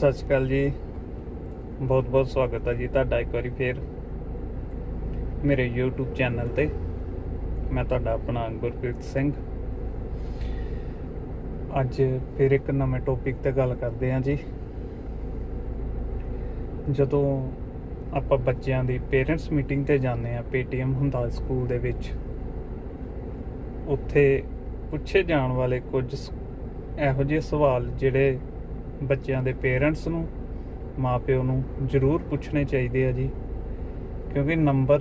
ਸਤਿ ਸ਼੍ਰੀ ਅਕਾਲ ਜੀ। ਬਹੁਤ ਬਹੁਤ ਸਵਾਗਤ ਹੈ ਜੀ ਤੁਹਾਡਾ ਇੱਕ ਵਾਰੀ ਫੇਰ ਮੇਰੇ YouTube ਚੈਨਲ ਤੇ। ਮੈਂ ਤੁਹਾਡਾ ਆਪਣਾ ਗੁਰਪ੍ਰੀਤ ਸਿੰਘ। ਅੱਜ ਫਿਰ ਇੱਕ ਨਵੇਂ ਟੌਪਿਕ ਤੇ ਗੱਲ ਕਰਦੇ ਹਾਂ ਜੀ। ਜਦੋਂ ਆਪਾਂ ਬੱਚਿਆਂ ਦੀ ਪੇਰੈਂਟਸ ਮੀਟਿੰਗ ਤੇ ਜਾਂਦੇ ਆ ਪੀਟੀਐਮ ਹੁੰਦਾ ਸਕੂਲ ਦੇ ਵਿੱਚ, ਉੱਥੇ ਪੁੱਛੇ ਜਾਣ ਵਾਲੇ ਕੁਝ ਇਹੋ ਜਿਹੇ ਸਵਾਲ ਜਿਹੜੇ ਬੱਚਿਆਂ ਦੇ ਪੇਰੈਂਟਸ ਨੂੰ, ਮਾਪਿਓ ਨੂੰ ਜ਼ਰੂਰ ਪੁੱਛਣੇ ਚਾਹੀਦੇ ਆ ਜੀ। ਕਿਉਂਕਿ ਨੰਬਰ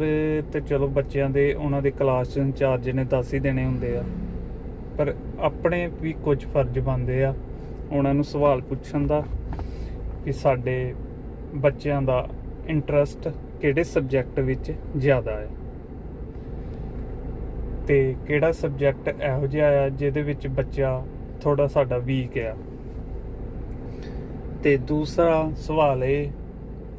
ਤੇ ਚਲੋ ਬੱਚਿਆਂ ਦੇ, ਉਹਨਾਂ ਦੇ ਕਲਾਸ ਇੰਚਾਰਜ ਨੇ ਦੱਸ ਹੀ ਦੇਣੇ ਹੁੰਦੇ ਆ। ਪਰ ਆਪਣੇ ਵੀ ਕੁਝ ਫਰਜ਼ ਬਣਦੇ ਆ ਉਹਨਾਂ ਨੂੰ ਸਵਾਲ ਪੁੱਛਣ ਦਾ ਕਿ ਸਾਡੇ ਬੱਚਿਆਂ ਦਾ ਇੰਟਰਸਟ ਕਿਹੜੇ ਸਬਜੈਕਟ ਵਿੱਚ ਜ਼ਿਆਦਾ ਹੈ। ਤੇ ਕਿਹੜਾ ਸਬਜੈਕਟ ਇਹੋ ਜਿਹਾ ਆ ਜਿਹਦੇ ਵਿੱਚ ਬੱਚਾ ਥੋੜਾ ਸਾਡਾ ਵੀਕ ਆ। ਤੇ ਦੂਸਰਾ ਸਵਾਲ ਇਹ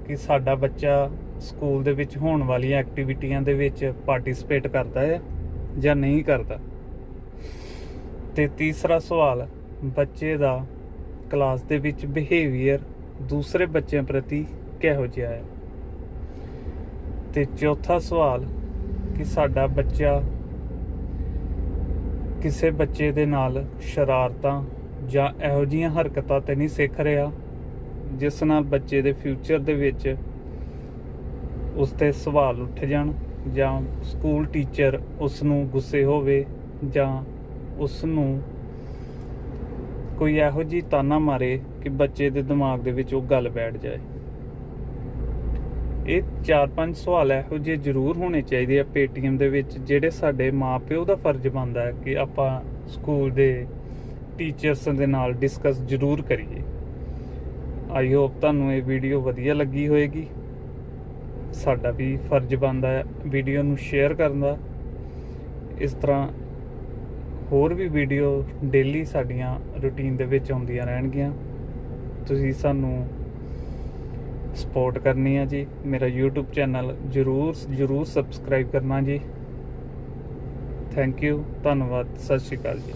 ਕਿ ਸਾਡਾ ਬੱਚਾ ਸਕੂਲ ਦੇ ਵਿੱਚ ਹੋਣ ਵਾਲੀਆਂ ਐਕਟੀਵਿਟੀਆਂ ਦੇ ਵਿੱਚ ਪਾਰਟਿਸਿਪੇਟ ਕਰਦਾ ਹੈ ਜਾਂ ਨਹੀਂ ਕਰਦਾ? ਤੇ ਤੀਸਰਾ ਸਵਾਲ, ਬੱਚੇ ਦਾ ਕਲਾਸ ਦੇ ਵਿੱਚ ਬਿਹੇਵੀਅਰ ਦੂਸਰੇ ਬੱਚਿਆਂ ਪ੍ਰਤੀ ਕਿਹੋ ਜਿਹਾ ਹੈ? ਤੇ ਚੌਥਾ ਸਵਾਲ, ਕਿ ਸਾਡਾ ਬੱਚਾ ਕਿਸੇ ਬੱਚੇ ਦੇ ਨਾਲ ਸ਼ਰਾਰਤਾਂ ਜਾਂ ਇਹੋ ਜਿਹੀਆਂ ਹਰਕਤਾਂ ਤੇ ਨਹੀਂ ਸਿੱਖ ਰਿਹਾ? ਜਿਸ ਨਾਲ ਬੱਚੇ ਦੇ ਫਿਊਚਰ ਦੇ ਵਿੱਚ ਉਸ ਤੇ ਸਵਾਲ ਉੱਠ ਜਾਣ ਜਾਂ ਸਕੂਲ ਟੀਚਰ ਉਸ ਨੂੰ ਗੁੱਸੇ ਹੋਵੇ ਜਾਂ ਉਸ ਨੂੰ ਕੋਈ ਇਹੋ ਜਿਹੀ ਤਾਨਾ ਮਾਰੇ ਕਿ ਬੱਚੇ ਦੇ ਦਿਮਾਗ ਦੇ ਵਿੱਚ ਉਹ ਗੱਲ ਬੈਠ ਜਾਏ। ਇਹ ਚਾਰ ਪੰਜ ਸਵਾਲ ਇਹੋ ਜਿਹੇ ਜ਼ਰੂਰ ਹੋਣੇ ਚਾਹੀਦੇ ਆ ਪੇਟੀਐਮ ਦੇ ਵਿੱਚ, ਜਿਹੜੇ ਸਾਡੇ ਮਾਪਿਓ ਦਾ ਫਰਜ਼ ਬਣਦਾ ਹੈ ਕਿ ਆਪਾਂ ਸਕੂਲ ਦੇ ਟੀਚਰਸ ਦੇ ਨਾਲ ਡਿਸਕਸ ਜ਼ਰੂਰ ਕਰੀਏ। ਆਈ ਹੋਪ ਤੁਹਾਨੂੰ ਇਹ ਵੀਡੀਓ ਵਧੀਆ ਲੱਗੀ ਹੋਵੇਗੀ ਸਾਡਾ ਵੀ ਫਰਜ਼ ਬਣਦਾ ਹੈ ਵੀਡੀਓ ਨੂੰ ਸ਼ੇਅਰ ਕਰਨ ਦਾ। ਇਸ ਤਰ੍ਹਾਂ ਹੋਰ ਵੀ ਵੀਡੀਓ ਡੇਲੀ ਸਾਡੀਆਂ ਰੁਟੀਨ ਦੇ ਵਿੱਚ ਆਉਂਦੀਆਂ ਰਹਿਣਗੀਆਂ। ਤੁਸੀਂ ਸਾਨੂੰ ਸਪੋਰਟ ਕਰਨੀ ਆ ਜੀ। ਮੇਰਾ YouTube ਚੈਨਲ ਜਰੂਰ ਜਰੂਰ ਸਬਸਕ੍ਰਾਈਬ ਕਰਨਾ ਜੀ। ਥੈਂਕ ਯੂ ਧੰਨਵਾਦ, ਸਤਿ ਸ਼੍ਰੀ ਅਕਾਲ ਜੀ।